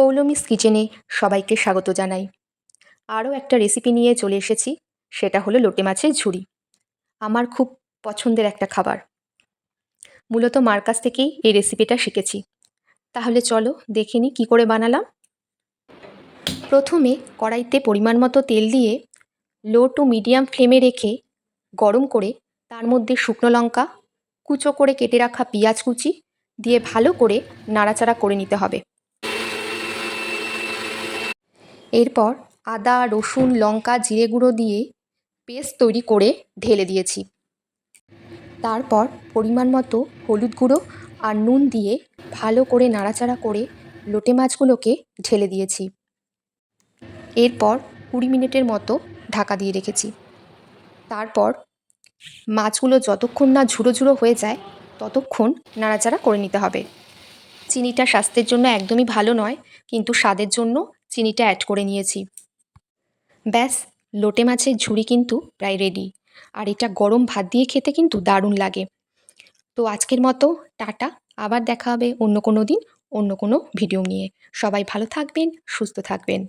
পৌলমিস কিচেনে সবাইকে স্বাগত জানাই। আরও একটা রেসিপি নিয়ে চলে এসেছি, সেটা হলো লোটে মাছের ঝুড়ি আমার খুব পছন্দের একটা খাবার। মূলত মার কাছ থেকেই এই রেসিপিটা শিখেছি। তাহলে চলো দেখে নিই কী করে বানালাম। প্রথমে কড়াইতে পরিমাণ মতো তেল দিয়ে লো টু মিডিয়াম ফ্লেমে রেখে গরম করে তার মধ্যে শুকনো লঙ্কা, কুচো করে কেটে রাখা পেঁয়াজ কুচি দিয়ে ভালো করে নাড়াচাড়া করে নিতে হবে। এরপর আদা, রসুন, লঙ্কা, জিরে গুঁড়ো দিয়ে পেস্ট তৈরি করে ঢেলে দিয়েছি। তারপর পরিমাণ মতো হলুদ গুঁড়ো আর নুন দিয়ে ভালো করে নাড়াচাড়া করে লোটে মাছগুলোকে ঢেলে দিয়েছি। এরপর কুড়ি মিনিটের মতো ঢাকা দিয়ে রেখেছি। তারপর মাছগুলো যতক্ষণ না ঝুড়ো ঝুড়ো হয়ে যায়, ততক্ষণ নাড়াচাড়া করে নিতে হবে। চিনিটা স্বাস্থ্যের জন্য একদমই ভালো নয়, কিন্তু স্বাদের জন্য চিনিটা অ্যাড করে নিয়েছি। ব্যাস, লোটে মাছের ঝুড়ি কিন্তু প্রায় রেডি আর এটা গরম ভাত দিয়ে খেতে কিন্তু দারুণ লাগে। তো আজকের মতো টাটা, আবার দেখা হবে অন্য কোনো দিন, অন্য কোনো ভিডিও নিয়ে। সবাই ভালো থাকবেন, সুস্থ থাকবেন।